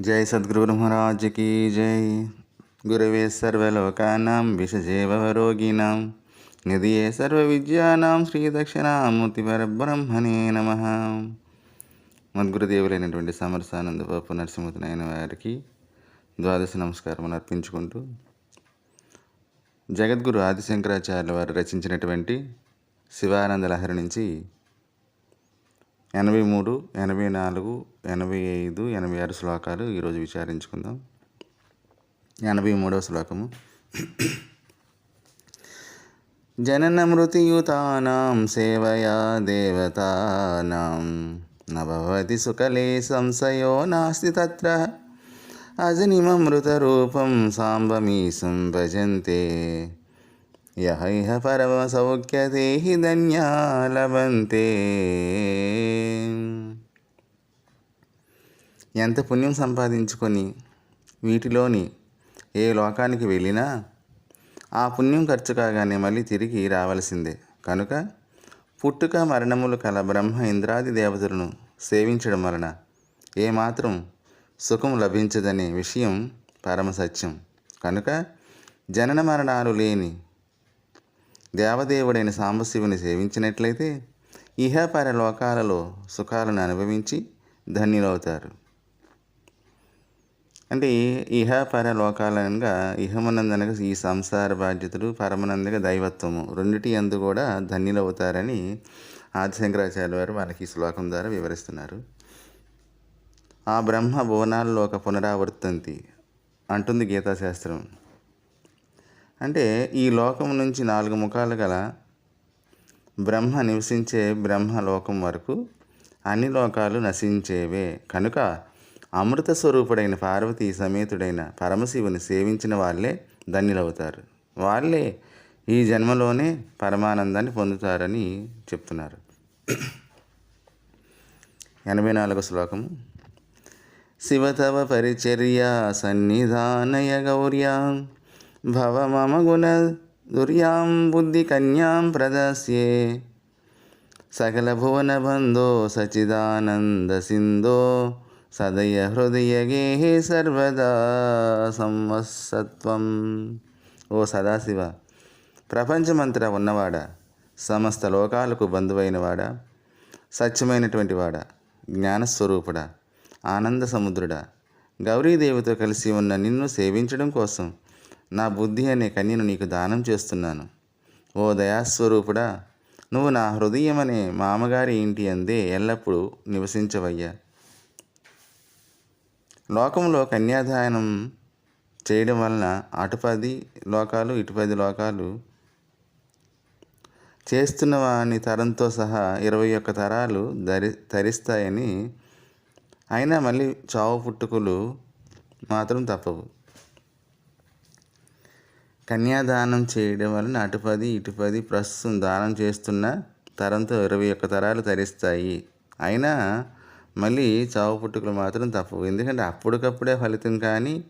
జై సద్గురు బ్రహ్మరాజుకి జై. గురువే సర్వలోకానం విషజీవరోగిణం నిధియే సర్వ విద్యానాం శ్రీదక్షిణామూర్తి పరబ్రహ్మణే నమ. మద్గురుదేవులైనటువంటి సమరసానంద బాపు నరసింహనాయన వారికి ద్వాదశ నమస్కారం అర్పించుకుంటూ జగద్గురు ఆదిశంకరాచార్యుల వారు రచించినటువంటి శివానంద లహరి నుంచి ఎనభై మూడు ఎనభై నాలుగు ఎనభై ఐదు ఎనభై ఆరు శ్లోకాలు ఈరోజు విచారించుకుందాం. ఎనభై మూడవ శ్లోకము. జనన మృతియుతానాం సేవయా దేవతానాం. నభవతి సుఖలే సంశయో నాస్తి తత్ర. అజనిమమృతరూపం సాంబమీసం భజంతే. యహైహ పరమ సౌఖ్యతేహి ధన్యా లభంతే ఎంత పుణ్యం సంపాదించుకొని వీటిలోని ఏ లోకానికి వెళ్ళినా ఆ పుణ్యం ఖర్చు కాగానే మళ్ళీ తిరిగి రావలసిందే. కనుక పుట్టుక మరణములు కల బ్రహ్మ ఇంద్రాది దేవతలను సేవించడం వలన ఏమాత్రం సుఖం లభించదనే విషయం పరమ సత్యం. కనుక జనన మరణాలు లేని దేవదేవుడైన సాంబశివుని సేవించినట్లయితే ఇహపర లోకాలలో సుఖాలను అనుభవించి ధన్యులవుతారు. అంటే ఇహ పరలోకాలనగా ఇహమునందనగా ఈ సంసార బాధ్యతలు పరమనందగా దైవత్వము. రెండిటి అందు కూడా ధన్యులవుతారని ఆదిశంకరాచార్య వారు వాళ్ళకి ఈ శ్లోకం ద్వారా వివరిస్తున్నారు. ఆ బ్రహ్మ భువనాల్లో ఒక పునరావర్తంతి అంటుంది గీతాశాస్త్రం. అంటే ఈ లోకం నుంచి నాలుగు ముఖాలు గల బ్రహ్మ నివసించే బ్రహ్మలోకం వరకు అన్ని లోకాలు నశించేవే. కనుక అమృత స్వరూపుడైన పార్వతీ సమేతుడైన పరమశివుని సేవించిన వాళ్ళే ధన్యులవుతారు. వాళ్ళే ఈ జన్మలోనే పరమానందాన్ని పొందుతారని చెప్తున్నారు. ఎనభై నాలుగు శ్లోకము. శివతవ పరిచర్య సన్నిధానయ గౌర్యా భవ మమ గుణ దుర్యాం బుద్ధి కన్యాం ప్రదస్యే సకల భువన బంధో సచిదానంద సింధో సదయ హృదయ గేహే సర్వదా సంవత్సత్వం ఓ సదాశివ ప్రపంచమంతటా ఉన్నవాడా సమస్త లోకాలకు బంధువైనవాడా సత్యమైనటువంటి వాడా జ్ఞానస్వరూపుడా ఆనంద సముద్రుడా గౌరీదేవితో కలిసి ఉన్న నిన్ను సేవించడం కోసం నా బుద్ధి అనే కన్యను నీకు దానం చేస్తున్నాను. ఓ దయాస్వరూపుడా నువ్వు నా హృదయం అనే మామగారి ఇంటి అందే ఎల్లప్పుడూ నివసించవయ్యా. లోకంలో కన్యాదానం చేయడం వలన అటుపది లోకాలు ఇటుపది లోకాలు చేస్తున్న వాని తరంతో సహా ఇరవై ఒక్క తరాలు ధరి ధరిస్తాయని అయినా మళ్ళీ చావు పుట్టుకులు మాత్రం తప్పవు. కన్యాదానం చేయడం వలన అటుపది ఇటుపది ప్రస్తుతం దానం చేస్తున్న తరంతో ఇరవై ఒక్క తరాలు తరిస్తాయి. అయినా మళ్ళీ చావు పుట్టుకలు మాత్రం తప్పవు. ఎందుకంటే అప్పటికప్పుడే ఫలితం కానీ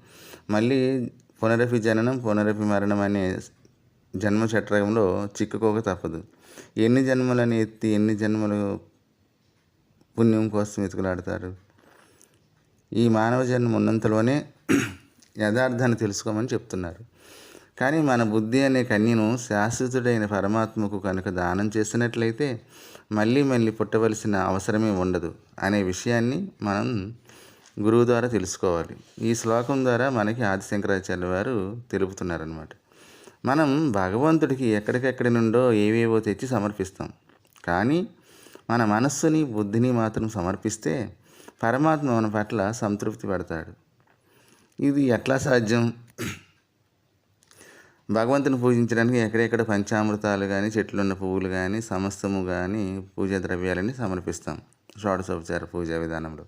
మళ్ళీ పునరపి జననం పునరపి మరణం అనే జన్మ చట్రంలో చిక్కుకోక తప్పదు. ఎన్ని జన్మలను ఎత్తి ఎన్ని జన్మలు పుణ్యం కోసం వెతుకులాడతారు? ఈ మానవ జన్మ ఉన్నంతలోనే యథార్థాన్ని తెలుసుకోమని చెప్తున్నారు. కానీ మన బుద్ధి అనే కన్యను శాశ్వతుడైన పరమాత్మకు కనుక దానం చేసినట్లయితే మళ్ళీ మళ్ళీ పుట్టవలసిన అవసరమే ఉండదు అనే విషయాన్ని మనం గురువు ద్వారా తెలుసుకోవాలి. ఈ శ్లోకం ద్వారా మనకి ఆదిశంకరాచార్య వారు తెలుపుతున్నారనమాట మనం భగవంతుడికి ఎక్కడికెక్కడి నుండో ఏవేవో తెచ్చి సమర్పిస్తాం. కానీ మన మనస్సుని బుద్ధిని మాత్రం సమర్పిస్తే పరమాత్మ మన పట్ల సంతృప్తి పడతాడు. ఇది ఎట్లా సాధ్యం? భగవంతుని పూజించడానికి ఎక్కడెక్కడ పంచామృతాలు కానీ చెట్లున్న పువ్వులు కానీ సమస్తము కానీ పూజా ద్రవ్యాలని సమర్పిస్తాం. షోడశోపచార పూజా విధానంలో.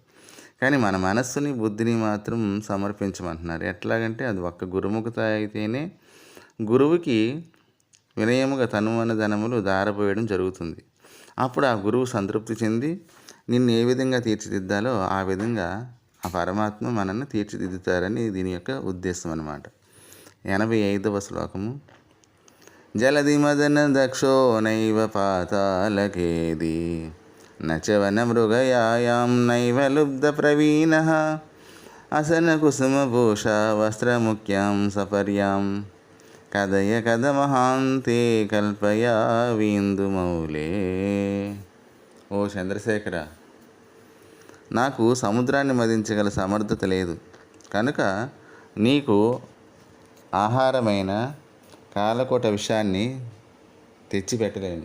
కానీ మన మనస్సుని బుద్ధిని మాత్రం సమర్పించమంటున్నారు. ఎట్లాగంటే అది ఒక్క గురుముఖత అయితేనే గురువుకి వినయముగా తనువన ధనములు దారపోయడం జరుగుతుంది. అప్పుడు ఆ గురువు సంతృప్తి చెంది నిన్ను ఏ విధంగా తీర్చిదిద్దాలో ఆ విధంగా ఆ పరమాత్మ మనల్ని తీర్చిదిద్దుతారని దీని యొక్క ఉద్దేశం అన్నమాట. ఎనభై ఐదవ శ్లోకము. జలధిమదన దక్షో నైవ పాతాలకేది నచవన మృగయాయాం నైవ లుబ్ధ ప్రవీణ అసన కుసుమభూష వస్త్రముఖ్యాం సపర్యాం. కదయ కథ మహాంతే కల్పయా వీందుమౌలే. ఓ చంద్రశేఖర నాకు సముద్రాన్ని మదించగల సమర్థత లేదు. కనుక నీకు ఆహారమైన కాలకోట విషయాన్ని తెచ్చిపెట్టలేను.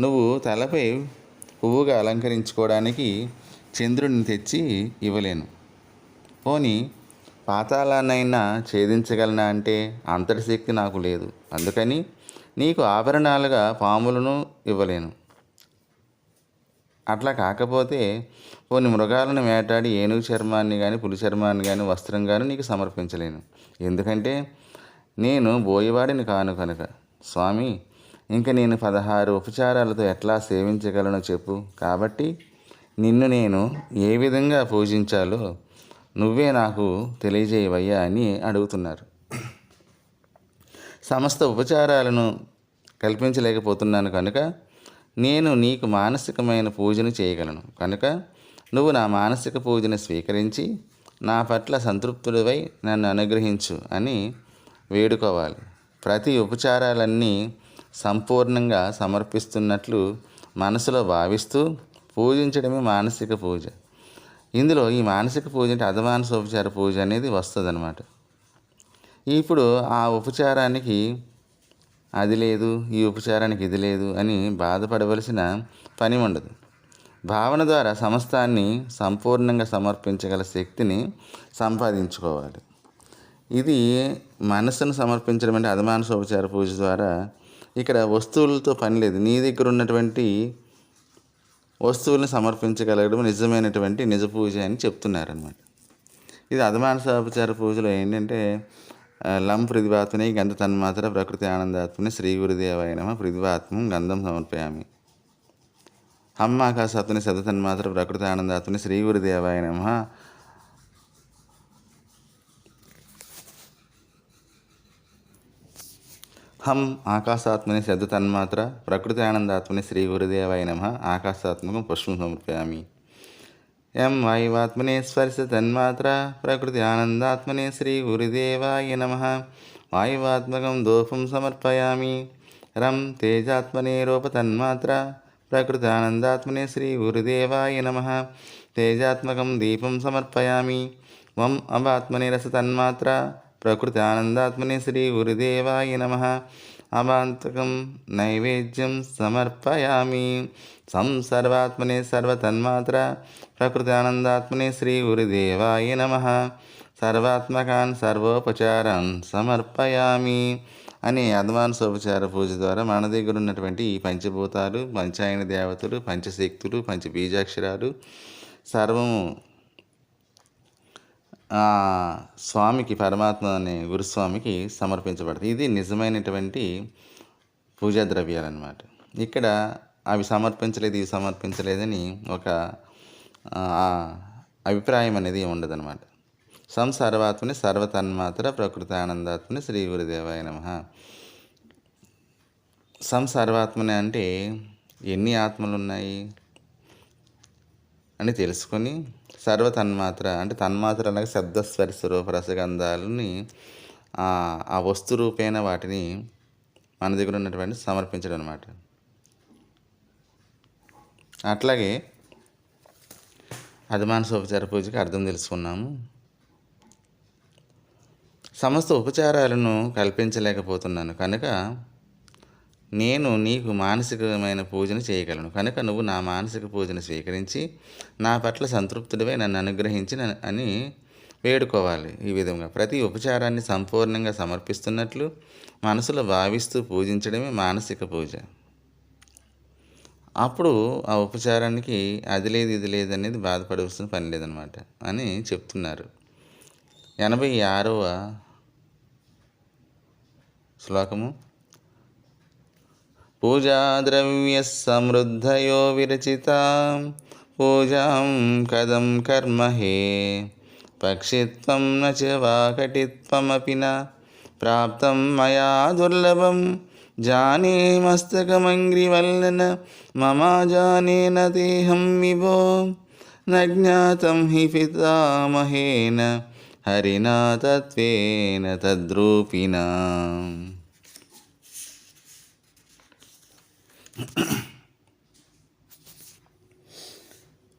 నువ్వు తలపై పువ్వుగా అలంకరించుకోవడానికి చంద్రుడిని తెచ్చి ఇవ్వలేను. పోని పాతాళాన్నైనా ఛేదించగలనా అంటే అంతటి శక్తి నాకు లేదు. అందుకని నీకు ఆభరణాలుగా పాములను ఇవ్వలేను. అట్లా కాకపోతే కొన్ని మృగాలను వేటాడి ఏనుగు చర్మాన్ని కానీ పులి చర్మాన్ని కానీ వస్త్రం కానీ నీకు సమర్పించలేను. ఎందుకంటే నేను బోయవాడిని కాను కనుక. స్వామి ఇంక నేను పదహారు ఉపచారాలతో ఎట్లా సేవించగలను చెప్పు. కాబట్టి నిన్ను నేను ఏ విధంగా పూజించాలో నువ్వే నాకు తెలియజేయవయ్యా అని అడుగుతున్నారు. సమస్త ఉపచారాలను కల్పించలేకపోతున్నాను కనుక నేను నీకు మానసికమైన పూజను చేయగలను. కనుక నువ్వు నా మానసిక పూజను స్వీకరించి నా పట్ల సంతృప్తుడివై నన్ను అనుగ్రహించు అని వేడుకోవాలి. ప్రతి ఉపచారాలన్నీ సంపూర్ణంగా సమర్పిస్తున్నట్లు మనసులో భావిస్తూ పూజించడమే మానసిక పూజ. ఇందులో ఈ మానసిక పూజ అంటే అధమానస ఉపచార పూజ అనేది వస్తుంది అనమాట ఇప్పుడు ఆ ఉపచారానికి అది లేదు ఈ ఉపచారానికి ఇది లేదు అని బాధపడవలసిన పని ఉండదు భావన ద్వారా సమస్తాన్ని సంపూర్ణంగా సమర్పించగల శక్తిని సంపాదించుకోవాలి. ఇది మనసును సమర్పించడం అంటే అధమానసోపచార పూజ ద్వారా ఇక్కడ వస్తువులతో పని లేదు. నీ దగ్గర ఉన్నటువంటి వస్తువులను సమర్పించగలగడం నిజమైనటువంటి నిజ పూజ అని చెప్తున్నారనమాట ఇది అధమానసోపచార పూజలో ఏంటంటే లం పృథివాత్మనే గంధ తన్మాత్ర ప్రకృతి ఆనందాత్మని శ్రీ గురుదేవాయ నమ పృథివాత్మం గంధం సమర్పయామి హమ్ ఆకాశాత్మని సద తన్మాత్ర ప్రకృతి ఆనందాత్మని శ్రీ గురుదేవాయ నమ హం ఆకాశాత్మని శబ్ద తన్మాత్ర ప్రకృతి ఆనందాత్మని శ్రీ గురుదేవాయ నమ ఆకాశాత్మకం పుష్పం సమర్పయామి ఎం వాయువాత్మనే స్పర్శ తన్మాత్ర ప్రకృతి ఆనందాత్మనే శ్రీ గురుదేవాయ నమ వాయువాత్మకం దోపం సమర్పయామి రం తేజాత్మనే రూప తన్మాత్ర ప్రకృతి ఆనందాత్మనే శ్రీ గురుదేవాయ నమ తేజాత్మకం దీపం సమర్పయామి వం అవాత్మనే రస తన్మాత్ర ప్రకృతి ఆనందాత్మనే శ్రీ గురుదేవాయ నమ అవాంతకం నైవేద్యం సమర్పయామి సం సర్వాత్మనే సర్వతన్మాత్ర ప్రకృతి ఆనందాత్మనే శ్రీ గురుదేవాయ నమ సర్వాత్మకాన్ సర్వోపచారాన్ సమర్పయామి అని అద్వాన్స్ ఉపచార పూజ ద్వారా మన దగ్గర ఉన్నటువంటి ఈ పంచభూతాలు పంచాయన దేవతలు పంచశక్తులు పంచ బీజాక్షరాలు సర్వము స్వామికి పరమాత్మ అనే గురుస్వామికి సమర్పించబడుతుంది. ఇది నిజమైనటువంటి పూజా ద్రవ్యాలు అనమాట ఇక్కడ అవి సమర్పించలేదు ఇవి సమర్పించలేదని ఒక అభిప్రాయం అనేది ఉండదన్నమాట. సంసర్వాత్మని సర్వతన్మాత్ర ప్రకృతి ఆనందాత్మని శ్రీ గురుదేవాయ నమ. సంసర్వాత్మని అంటే ఎన్ని ఆత్మలు ఉన్నాయి అని తెలుసుకొని సర్వ తన్మాత్ర అంటే తన్మాత్ర అనగా శబ్దస్పర్శ స్వరూప రసగంధాలని ఆ వస్తు రూపేణ వాటిని మన దగ్గర ఉన్నటువంటి సమర్పించడం అనమాట అట్లాగే అధిమానసోపచార పూజకి అర్థం తెలుసుకున్నాము. సమస్త ఉపచారాలను కల్పించలేకపోతున్నాను. కనుక నేను నీకు మానసికమైన పూజను చేయగలను. కనుక నువ్వు నా మానసిక పూజను స్వీకరించి నా పట్ల సంతృప్తుడివై నన్ను అనుగ్రహించి అని వేడుకోవాలి ఈ విధంగా. ప్రతి ఉపచారాన్ని సంపూర్ణంగా సమర్పిస్తున్నట్లు మనసులో భావిస్తూ పూజించడమే మానసిక పూజ. అప్పుడు ఆ ఉపచారానికి అది లేదు ఇది లేదు అనేది బాధపడవలసిన పని లేదనమాట అని చెప్తున్నారు. ఎనభై ఆరవ శ్లోకము. पूजाद्रव्यः समृद्धयो विरचिता पूजां कदं कर्म हे पक्षित्वं न च वाकटित्वमपि न प्राप्तं मया दुर्लभं जाने मस्तकमङ्घ्रिवल्लन ममा जानेन तेऽहं विभो न ज्ञातं हि पितामहेन हरिणा तत्त्वेन तद्रूपिणा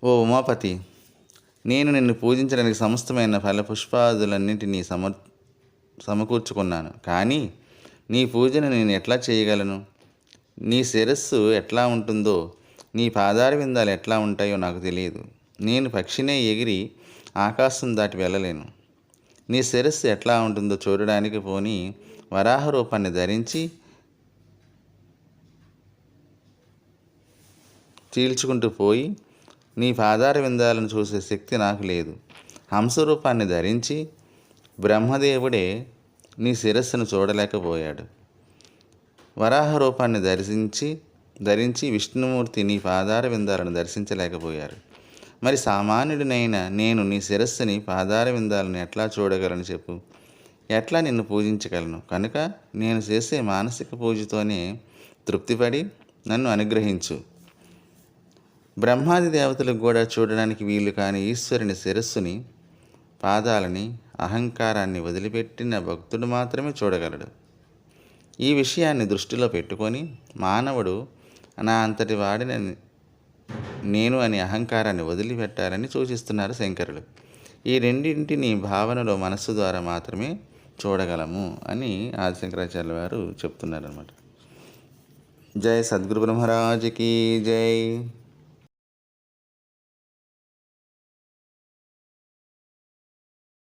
ఓ ఉమాపతి నేను నిన్ను పూజించడానికి సమస్తమైన ఫలపుష్పాదులన్నింటినీ సమ సమకూర్చుకున్నాను. కానీ నీ పూజను నేను ఎట్లా చేయగలను? నీ శిరస్సు ఎట్లా ఉంటుందో నీ పాదార విందాలు ఎట్లా ఉంటాయో నాకు తెలియదు. నేను పక్షినే ఎగిరి ఆకాశం దాటి వెళ్ళలేను. నీ శిరస్సు ఎట్లా ఉంటుందో చూడడానికి పోని వరాహ రూపాన్ని ధరించి చీల్చుకుంటూ పోయి నీ పాదార విందాలను చూసే శక్తి నాకు లేదు. హంసరూపాన్ని ధరించి బ్రహ్మదేవుడే నీ శిరస్సును చూడలేకపోయాడు. వరాహ రూపాన్ని దర్శించి ధరించి విష్ణుమూర్తి నీ పాదార విందాలను దర్శించలేకపోయారు. మరి సామాన్యుడినైన నేను నీ శిరస్సుని పాదార విందాలను ఎట్లా చూడగలను చెప్పు? ఎట్లా నిన్ను పూజించగలను? కనుక నేను చేసే మానసిక పూజతోనే తృప్తిపడి నన్ను అనుగ్రహించు. బ్రహ్మాది దేవతలకు కూడా చూడడానికి వీలు కాని ఈశ్వరుని శిరస్సుని పాదాలని అహంకారాన్ని వదిలిపెట్టిన భక్తుడు మాత్రమే చూడగలడు. ఈ విషయాన్ని దృష్టిలో పెట్టుకొని మానవుడు నా అంతటి వాడిని నేను అని అహంకారాన్ని వదిలిపెట్టాలని సూచిస్తున్నారు శంకరులు. ఈ రెండింటిని భావనలో మనస్సు ద్వారా మాత్రమే చూడగలము అని ఆదిశంకరాచార్య వారు చెప్తున్నారనమాట జై సద్గురు బ్రహ్మరాజుకి జై.